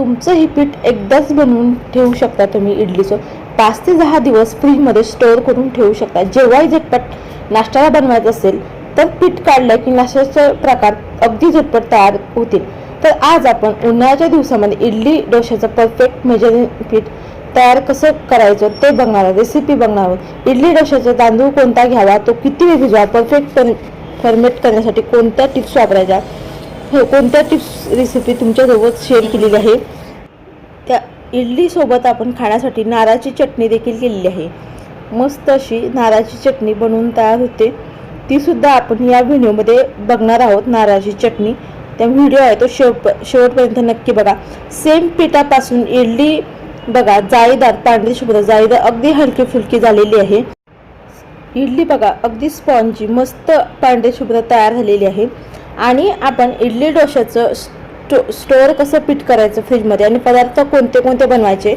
तुमचं हे पीठ एकदाच बनवून ठेवू शकता तुम्ही इडलीचं. पाच ते दहा दिवस फ्रीजमध्ये स्टोअर करून ठेवू शकता. जेव्हाही झटपट नाश्त्याला बनवायचं असेल तर पीठ काढलं की नाश्त्याचे प्रकार अगदी झटपट तयार होतील. तर आज आपण उन्हाळ्याच्या दिवसामध्ये इडली डोश्याचं परफेक्ट मेजरिंग पीठ तयार कसं करायचं ते बघणार आहोत. रेसिपी बघणार आहोत. इडली डोश्याचा तांदूळ कोणता घ्यावा तो किती वेळ भिजवा परफेक्ट फर्मेट करण्यासाठी कोणत्या टिप्स वापरायच्या हे कोणत्या टिप्स रेसिपी तुमच्यासोबत शेअर केलेली आहे? त्या इडलीसोबत आपण खाण्यासाठी नारळाची चटणी देखील केलेली आहे. मस्त अशी नारळाची चटणी बनवून तयार होते. तीसुद्धा आपण या व्हिडिओमध्ये बघणार आहोत नारळाची चटणी. त्या व्हिडिओ आहे तो शेवट शेवटपर्यंत नक्की बघा. सेम पिठापासून इडली बघा जाळीदार पांढरी शुभ्र जाळीदार अगदी हलकी फुलकी झालेली आहे. इडली बघा अगदी स्पॉन्जी मस्त पांढरी शुभ्र तयार झालेली आहे. आणि आपण इडली डोश्याचं स्टो स्टोअर कसं पीठ करायचं फ्रीजमध्ये आणि पदार्थ कोणते कोणते बनवायचे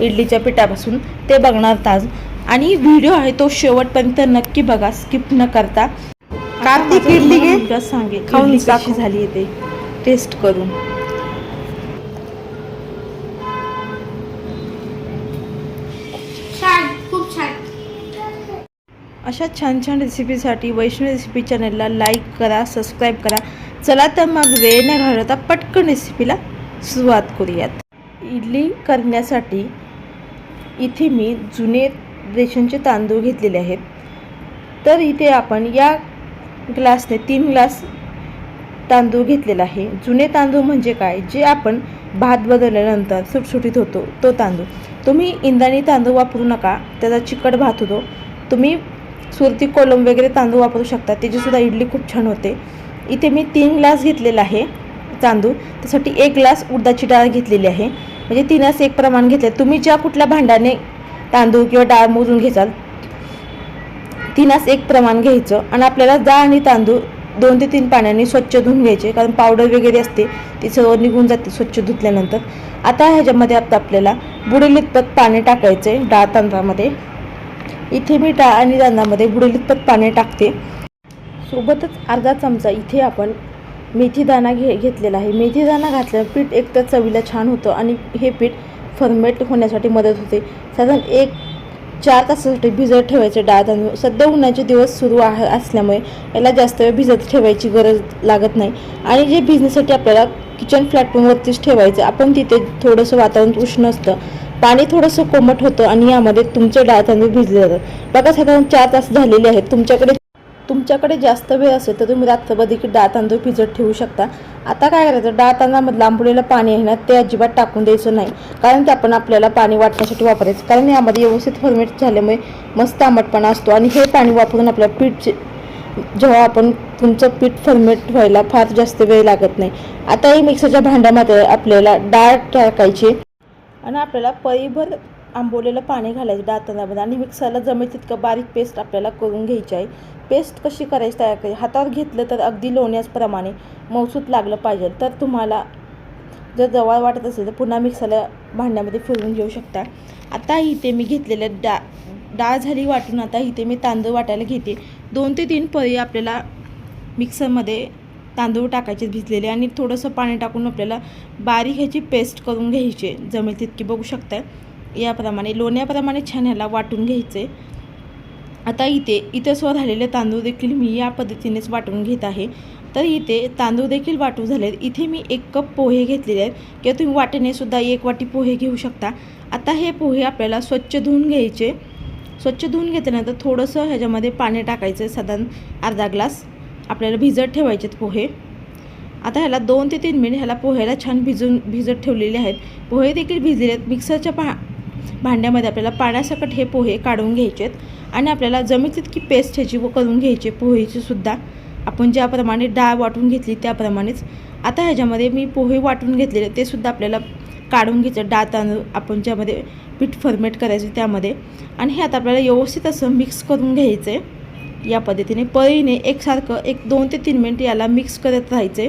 इडलीच्या पिठापासून ते बघणार आज आणि व्हिडिओ आहे तो शेवटपर्यंत नक्की बघा स्किप न करता. कार्तिक इडली घे. सांगेल खाऊन कशी. झाली आहे ते. टेस्ट करून. अशा छान छान रेसिपीसाठी वैष्णव रेसिपी चॅनलला लाईक करा सबस्क्राईब करा. चला तर मग वेळ न घालवता पटकन रेसिपीला सुरुवात करूयात. इडली करण्यासाठी इथे मी जुने रेशनचे तांदूळ घेतलेले आहेत. तर इथे आपण या ग्लासने तीन ग्लास तांदूळ घेतलेला आहे. जुने तांदूळ म्हणजे काय? जे आपण भात बदलल्यानंतर सुटसुटीत होतो तो तांदूळ. तुम्ही इंद्राणी तांदूळ वापरू नका त्याचा चिकट भात होतो. तुम्ही सुरती कोलम वगैरे तांदूळ वापरू शकता त्याचीसुद्धा इडली खूप छान होते. इथे मी तीन ग्लास घेतलेला आहे तांदूळ. त्यासाठी एक ग्लास उडदाची डाळ घेतलेली आहे. म्हणजे तीनच एक प्रमाण घेतले. तुम्ही ज्या कुठल्या भांड्याने तांदूळ किंवा डाळ मोजून घेचाल तिनास एक प्रमाण घ्यायचं. आणि आपल्याला डाळ आणि तांदूळ दोन ते तीन पाण्याने स्वच्छ धुवून घ्यायचे. कारण पावडर वगैरे असते ती सर्व निघून जाते स्वच्छ धुतल्यानंतर. आता ह्याच्यामध्ये आता आपल्याला बुडेलितपत पाणी टाकायचं आहे डाळ तांदळामध्ये. इथे मी डाळ आणि तांदळामध्ये बुडेलितपत पाणी टाकते. सोबतच अर्धा चमचा इथे आपण मेथी दाणा घे घेतलेला आहे. मेथी दाणा घातल्यावर पीठ एकतर चवीला छान होतं आणि हे पीठ फर्मेट होण्यासाठी मदत होते. साधारण एक चार तासासाठी भिजत ठेवायचे डाळ. तांदूळ सध्या उन्हाचे दिवस सुरू आहे असल्यामुळे याला जास्त वेळ भिजत ठेवायची गरज लागत नाही. आणि जे भिजण्यासाठी आपल्याला किचन प्लॅटफॉर्मवरतीच ठेवायचं आपण तिथे थोडंसं वातावरण उष्ण असतं. पाणी थोडंसं कोमट होतं आणि यामध्ये तुमचे डाळ तांदूळ भिजले जातात. बघा साधारण चार तास झालेले आहेत. तुमच्याकडे तुमच्याकडे जास्त वेळ असेल तर तुम्ही रात्रभर देखील डाळ तांदूळ भिजत ठेवू शकता. आता काय करायचं? डाळ तांदळामध्ये लांबलेलं पाणी आहे ना ते अजिबात टाकून द्यायचं नाही. कारण ते आपण आपल्याला पाणी वाटण्यासाठी वापरायचं. कारण यामध्ये व्यवस्थित फॉर्मेट झाल्यामुळे मस्त आंबटपणा असतो आणि हे पाणी वापरून आपल्या पीठ जेव्हा आपण तुमचं पीठ फर्मेट व्हायला फार जास्त वेळ लागत नाही. आता हे मिक्सरच्या भांड्यामध्ये आपल्याला डाळ टाकायची. आणि आपल्याला पळीभर आंबवलेलं पाणी घालायचं डाळ आणि मिक्सरला जमेल तितकं बारीक पेस्ट आपल्याला करून घ्यायची आहे. पेस्ट कशी करायची तयार करायची? हातावर घेतलं तर अगदी लोण्याचप्रमाणे मौसूत लागलं पाहिजे. तर तुम्हाला जर जवळ वाटत असेल तर पुन्हा मिक्सरला भांड्यामध्ये फिरवून घेऊ शकता. आता इथे मी घेतलेलं डा डाळ झाली वाटून आता इथे मी तांदूळ वाटायला घेते. दोन ते तीन पळी आपल्याला मिक्सरमध्ये तांदूळ टाकायचे भिजलेले आणि थोडंसं पाणी टाकून आपल्याला बारीक ह्याची पेस्ट करून घ्यायची. जमेल तितकी बघू शकता याप्रमाणे लोण्याप्रमाणे छान ह्याला वाटून घ्यायचे. आता इथे इथं स्व झालेले तांदूळ देखील मी या पद्धतीनेच वाटून घेत आहे. तर इथे तांदूळ देखील वाटून झाले आहेत इथे मी एक कप पोहे घेतलेले आहेत. किंवा तुम्ही वाटेनेसुद्धा एक वाटी पोहे घेऊ शकता. आता हे पोहे आपल्याला स्वच्छ धुवून घ्यायचे. स्वच्छ धुवून घेतल्यानंतर थोडंसं ह्याच्यामध्ये पाणी टाकायचं. साधारण अर्धा ग्लास. आपल्याला भिजत ठेवायचे पोहे. आता ह्याला दोन ते तीन मिनिट ह्याला पोह्याला छान भिजून भिजत ठेवलेले आहेत. पोहे देखील भिजले आहेत मिक्सरच्या भा भांड्यामध्ये आपल्याला पाण्यासकट हे पोहे काढून घ्यायचे आहेत आणि आपल्याला जमेल तितकी पेस्ट ह्याची व करून घ्यायची पोहेची सुद्धा. आपण ज्याप्रमाणे डाळ वाटून घेतली त्याप्रमाणेच. आता ह्याच्यामध्ये मी पोहे वाटून घेतलेले ते सुद्धा आपल्याला काढून घ्यायचं. डाळ तांदूळ आपण ज्यामध्ये पीठ फर्मेट करायचं त्यामध्ये. आणि हे आता आपल्याला व्यवस्थित असं मिक्स करून घ्यायचं आहे या पद्धतीने पळीने एकसारखं एक दोन ते तीन मिनिट याला मिक्स करत राहायचे.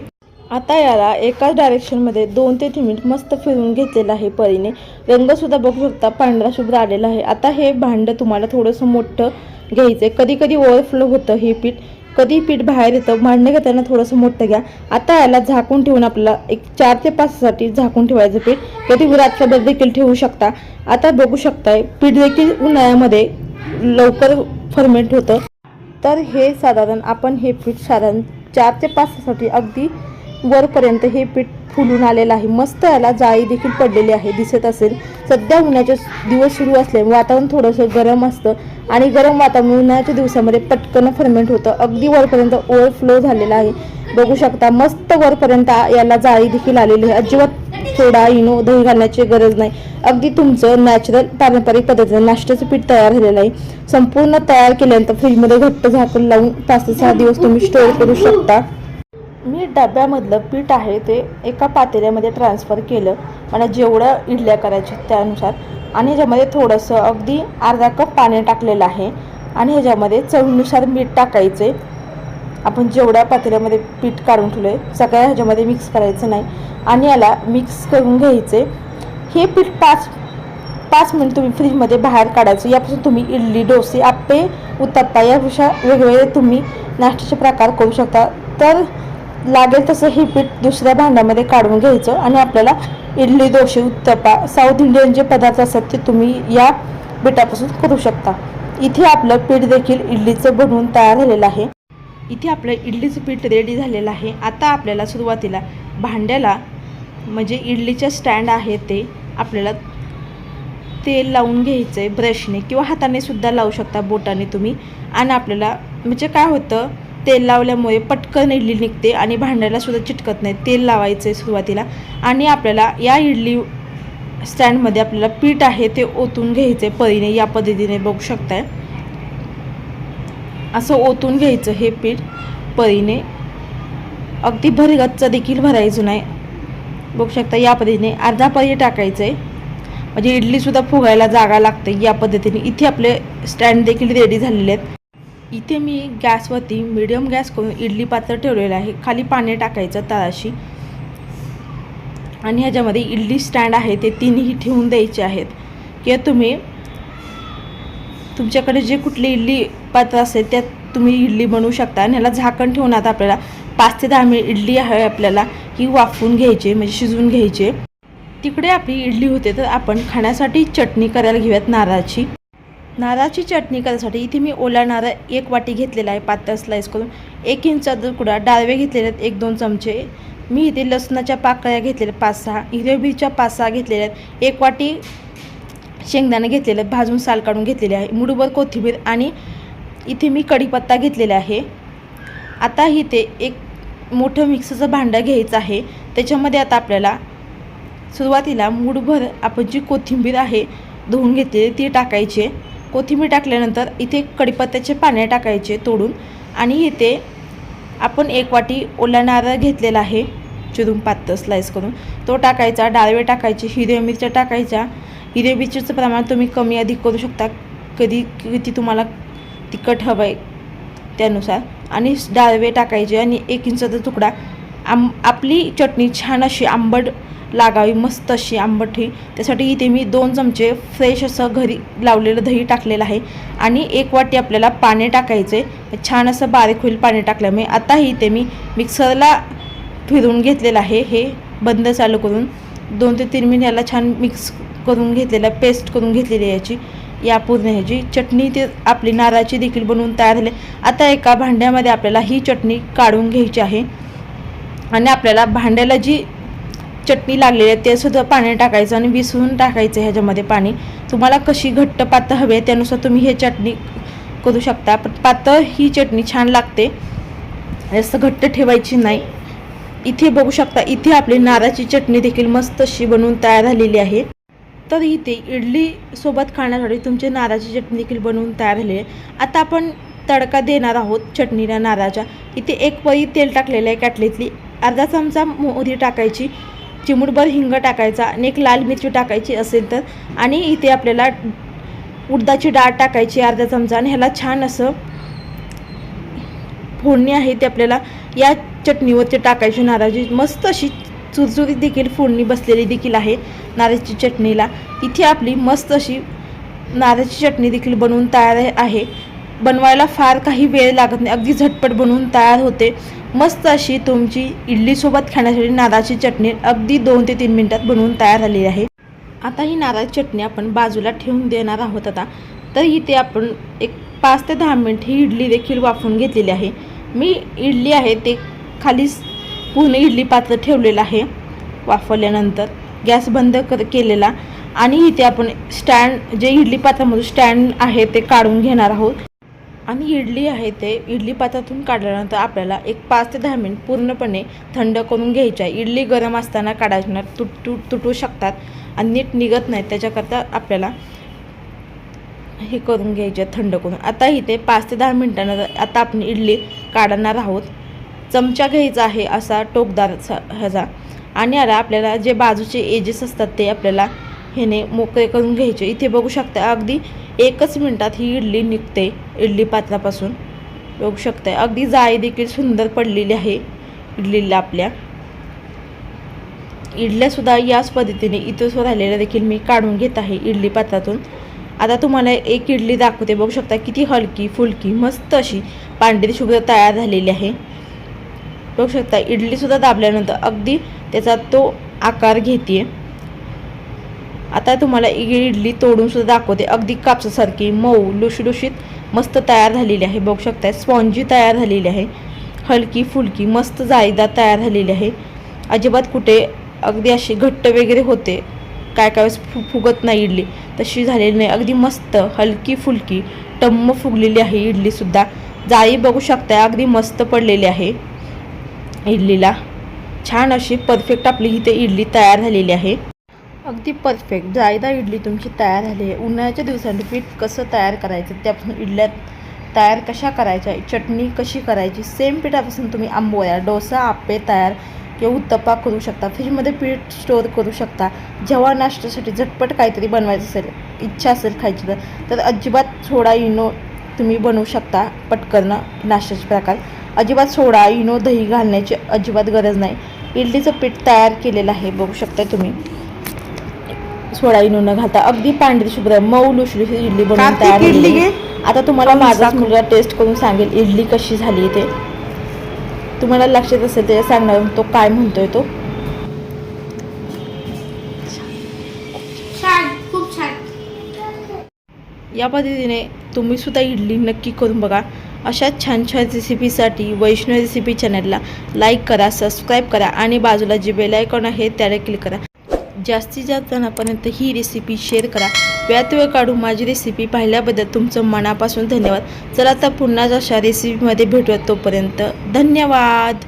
आता याला एकाच डायरेक्शनमध्ये दोन ते तीन मिनिट मस्त फिरून घेतलेलं आहे परीने रंगसुद्धा बघू शकता पांढरा शुभ्र आलेला आहे. आता हे भांडं तुम्हाला थोडंसं मोठं घ्यायचं आहे कधी कधी ओव्हरफ्लो होतं हे पीठ. कधी पीठ बाहेर येतं भांडणं घेताना थोडंसं मोठं घ्या. आता याला झाकून ठेवून आपल्याला एक चार ते पाचसाठी झाकून ठेवायचं पीठ. कधी रात्रभर देखील ठेवू शकता. आता बघू शकताय पीठ देखील उन्हाळ्यामध्ये लवकर फर्मेंट होतं. तर हे साधारण आपण हे पीठ साधारण चार ते पाचसाठी अगदी वरपर्यंत हे पीठ फुलून आलेलं आहे. मस्त याला जाळी देखील पडलेली आहे दिसत असेल. सध्या उन्हाचे दिवस सुरू असल्यामुळे वातावरण थोडंसं गरम असतं आणि गरम वातावरण उन्हाळ्याच्या दिवसामध्ये पटकन फर्मेंट होतं. अगदी वरपर्यंत ओव्हरफ्लो झालेला आहे. बघू शकता मस्त वरपर्यंत याला जाळी देखील आलेली आहे. अजिबात सोडा इनो दही घालण्याची गरज नाही. अगदी तुमचं नॅचरल पारंपरिक पद्धतीने नाश्त्याचं पीठ तयार झालेलं आहे. संपूर्ण तयार केल्यानंतर फ्रीजमध्ये घट्ट झाकून लावून पाच ते सहा दिवस तुम्ही स्टोअर करू शकता. मी डब्यामधलं पीठ आहे ते एका पातेल्यामध्ये ट्रान्सफर केलं. मला जेवढं इडल्या करायच्या त्यानुसार. आणि ह्याच्यामध्ये थोडंसं अगदी अर्धा कप पाणी टाकलेलं आहे. आणि ह्याच्यामध्ये चवीनुसार मीठ टाकायचे आपण जेवढ्या पातेल्यामध्ये पीठ काढून ठेवलं आहे सगळ्या ह्याच्यामध्ये मिक्स करायचं नाही. आणि याला मिक्स करून घ्यायचे. हे पीठ पाच पाच मिनिट तुम्ही फ्रीजमध्ये बाहेर काढायचं. यापासून तुम्ही इडली डोसे आप्पे उत्तप्पा यापेक्षा वेगवेगळे तुम्ही नाश्त्याचे प्रकार करू शकता. तर लागेल तसं हे पीठ दुसऱ्या भांड्यामध्ये काढून घ्यायचं आणि आपल्याला इडली डोसे उत्तप्पा साऊथ इंडियन जे पदार्थ असतात ते तुम्ही या पिठापासून करू शकता. इथे आपलं पीठ देखील इडलीचं बनवून तयार झालेलं आहे. इथे आपलं इडलीचं पीठ रेडी झालेलं आहे. आता आपल्याला सुरुवातीला भांड्याला म्हणजे इडलीचं स्टँड आहे ते आपल्याला तेल लावून घ्यायचं आहे ब्रशने किंवा हाताने सुद्धा लावू शकता बोटाने तुम्ही. आणि आपल्याला म्हणजे काय होतं तेल लावल्यामुळे पटकन इडली निघते आणि भांड्यालासुद्धा चिटकत नाही. तेल लावायचं आहे सुरुवातीला. आणि आपल्याला या इडली स्टँडमध्ये आपल्याला पीठ आहे ते ओतून घ्यायचं आहे परीने. या पद्धतीने बघू शकताय. असं ओतून घ्यायचं हे पीठ परीने. अगदी भरगच्च देखील भरायचं नाही. बघू शकता या पद्धतीने अर्धा परी टाकायचं आहे म्हणजे इडलीसुद्धा फुगायला जागा लागते या पद्धतीने. इथे आपले स्टँड देखील रेडी झालेले आहेत. इथे मी गॅसवरती मिडियम गॅस करून इडली पात्र ठेवलेलं आहे. खाली पाणी टाकायचं तळाशी. आणि ह्याच्यामध्ये इडली स्टँड आहे ते तीनही ठेवून द्यायचे आहेत. किंवा तुम्ही तुमच्याकडे जे कुठली इडली पात्र असेल त्यात तुम्ही इडली बनवू शकता आणि ह्याला झाकण ठेवून आता आपल्याला पाच ते दहा मिनिट इडली आहे आपल्याला ही वाफवून घ्यायची म्हणजे शिजवून घ्यायची. तिकडे आपली इडली होते तर आपण खाण्यासाठी चटणी करायला घेऊयात नारळाची. नारळाची चटणी करायसाठी इथे मी ओला नारळ एक वाटी घेतलेला आहे पातळ स्लाईस करून. एक इंचा तुकडा डाळवे घेतलेले आहेत एक दोन चमचे. मी इथे लसणाच्या पाकळ्या घेतलेल्या पाच सहा. हिरव्या मिरच्या पाच सहा घेतलेल्या आहेत. एक वाटी शेंगदाणे घेतलेले आहेत भाजून साल काढून घेतलेले आहे मुडूभर कोथिंबीर आणि इथे मी कढीपत्ता घेतलेला आहे. आता इथे एक मोठं मिक्सरचं भांडं घ्यायचं आहे. त्याच्यामध्ये आता आपल्याला सुरुवातीला मुडभर आपण जी कोथिंबीर आहे धुवून घेतलेली ती टाकायची कोथिंबीर टाकल्यानंतर इथे कढीपत्त्याचे पाने टाकायचे तोडून आणि इथे आपण एक वाटी ओला नारळ घेतलेला आहे. चिरून पातळ स्लाईस करून. तो टाकायचा डाळवे टाकायचे हिरव्या मिरच्या टाकायच्या. हिरव्या मिरचीचं प्रमाण तुम्ही कमी अधिक करू शकता. कधी किती तुम्हाला तिखट हवं आहे त्यानुसार. आणि डाळवे टाकायचे आणि एक इंचाचा तुकडा. आम आपली चटणी छान अशी आंबट लागावी मस्त अशी आंबट ही. त्यासाठी इथे मी दोन चमचे फ्रेश असं घरी लावलेलं दही टाकलेलं आहे. आणि एक वाटी आपल्याला पाणी टाकायचे छान असं बारीक होईल पाणी टाकल्यामुळे. आता इथे मी मिक्सरला फिरून घेतलेलं आहे हे बंद चालू करून. दोन ते तीन मिनिट याला छान मिक्स करून घेतलेलं पेस्ट करून घेतलेली आहे याची. या पूर्ण ह्याची. चटणी ते आपली नारळाची देखील बनवून तयार झाली. आता एका भांड्यामध्ये आपल्याला ही चटणी काढून घ्यायची आहे. आणि आपल्याला भांड्याला जी चटणी लागलेली आहे ते सुद्धा पाणी टाकायचं आणि विसरून टाकायचं ह्याच्यामध्ये पाणी. तुम्हाला कशी घट्ट पातळ हवी आहे त्यानुसार तुम्ही हे चटणी करू शकता. पण पातळ ही चटणी छान लागते. जास्त घट्ट ठेवायची नाही. इथे बघू शकता इथे आपली नारळाची चटणी देखील मस्त अशी बनवून तयार झालेली आहे. तर इथे इडली सोबत खाण्यासाठी तुमची नारळाची चटणी देखील बनवून तयार झाली आहे. आता आपण तडका देणार आहोत चटणीला नारळाच्या इथे एक पळी तेल टाकलेलं आहे कॅटलीतली. अर्धा चमचा मोहरी टाकायची. चिमूटभर हिंग टाकायचा आणि एक लाल मिरची टाकायची असेल तर. आणि इथे आपल्याला उडदाची डाळ टाकायची अर्धा चमचा. आणि ह्याला छान असं फोडणी आहे ते आपल्याला या चटणीवरती टाकायची नारळाची मस्त अशी चुरचुरीत देखील फोडणी बसलेली देखील आहे नारळाची चटणीला. इथे आपली मस्त अशी नारळाची चटणी देखील बनवून तयार आहे. बनवायला फार काही वेळ लागत नाही. अगदी झटपट बनवून तयार होते. मस्त अशी तुमची इडलीसोबत खाण्यासाठी नारळाची चटणी अगदी दोन ते तीन मिनटात बनवून तयार झाली आहे. आता ही नारळाची चटणी आपण बाजूला ठेवून देणार आहोत आता. तर इथे आपण एक पाच ते दहा मिनिट ही इडली देखील वाफवून घेतलेली आहे. मी इडली आहे ते खालीच पूर्ण इडली पात्र ठेवलेलं आहे. वाफवल्यानंतर गॅस बंद कर केलेला आणि इथे आपण स्टँड जे इडली पात्रामधून स्टँड आहे ते काढून घेणार आहोत. आणि इडली आहे ते इडली पात्रातून काढल्यानंतर आपल्याला एक पाच ते दहा मिनिट पूर्णपणे थंड करून घ्यायची आहे. इडली गरम असताना काढायच्या तुट तुट तुटू शकतात आणि नीट निघत नाही. त्याच्याकरता आपल्याला हे करून घ्यायचे थंड करून. आता इथे पाच ते दहा मिनिटानंतर आता आपण इडली काढणार आहोत. चमचा घ्यायचा आहे असा टोकदार ह्याचा. आणि आता आपल्याला जे बाजूचे एजेस असतात ते आपल्याला ह्याने मोकळे करून घ्यायचे. इथे बघू शकता अगदी एकच मिनटात ही इडली निघते इडली पात्रापासून बघू शकता अगदी जाळी देखील सुंदर पडलेली आहे इडलीला आपल्या. इडल्यासुद्धा याच पद्धतीने इथंच राहिलेल्या देखील मी काढून घेत आहे इडली पात्रातून आता तुम्हाला एक इडली दाखवते. बघू शकता किती हलकी फुलकी मस्त अशी पांढरी शुभ्र तयार झालेली आहे. बघू शकता इडलीसुद्धा दाबल्यानंतर अगदी त्याचा तो आकार घेते आता तुम्हाला इडली तोडून सुद्धा दाखवते. अगदी कापसासारखी मऊ लुशलुशीत मस्त तयार झालेली आहे. बघू शकता स्पॉन्जी तयार झालेली आहे. हलकी फुलकी मस्त जाळीदार तयार झालेली आहे. अजिबात कुठे अगदी अशी घट्ट वगैरे होते. काय काय वेळेस फु फुगत नाही इडली. तशी झालेली नाही. अगदी मस्त हलकी फुलकी टम्म फुगलेली आहे इडलीसुद्धा जाळी बघू शकता अगदी मस्त पडलेली आहे. इडलीला. छान अशी परफेक्ट आपली इथे इडली तयार झालेली आहे. अगदी परफेक्ट जायदा इडली तुमची तयार झाली आहे. उन्हाळ्याच्या दिवसांनी पीठ कसं तयार करायचं त्यापासून इडल्या तयार कशा करायच्या चटणी कशी करायची सेम पिठापासून तुम्ही आंबोळ्या डोसा आप्पे तयार किंवा उत्तप्पा करू शकता. फ्रीजमध्ये पीठ स्टोअर करू शकता. जेव्हा नाश्त्यासाठी झटपट काहीतरी बनवायचं असेल इच्छा असेल खायची तर तर अजिबात सोडा इनो तुम्ही बनवू शकता पटकन नाश्त्याचे प्रकार. अजिबात सोडा इनो दही घालण्याची अजिबात गरज नाही. इडलीचं पीठ तयार केलेलं आहे बघू शकता तुम्ही. सोडा इनो न घालता. अगदी पांढरी शुभ्र मऊ लुशलुशीत इडली बनवून तयार. घे. आता तुम्हाला माझाच दाखव. मुलगा टेस्ट करून सांगेल इडली कशी झाली ते तुम्हाला लक्षात असेल ते सांगणार तो काय म्हणतोय तो. छान खूप छान. या पद्धतीने तुम्ही सुद्धा इडली नक्की करून बघा. अशाच छान छान रेसिपीसाठी वैष्णव रेसिपी चॅनलला लाईक करा सबस्क्राईब करा आणि बाजूला जे बेलायकॉन आहे त्याला क्लिक करा. जास्तीत जास्त जणांपर्यंत ही रेसिपी शेअर करा. वेळात वेळ काढून माझी रेसिपी पाहिल्याबद्दल तुमचं मनापासून धन्यवाद. चला आता पुन्हा अशा रेसिपीमध्ये भेटूया तोपर्यंत. धन्यवाद!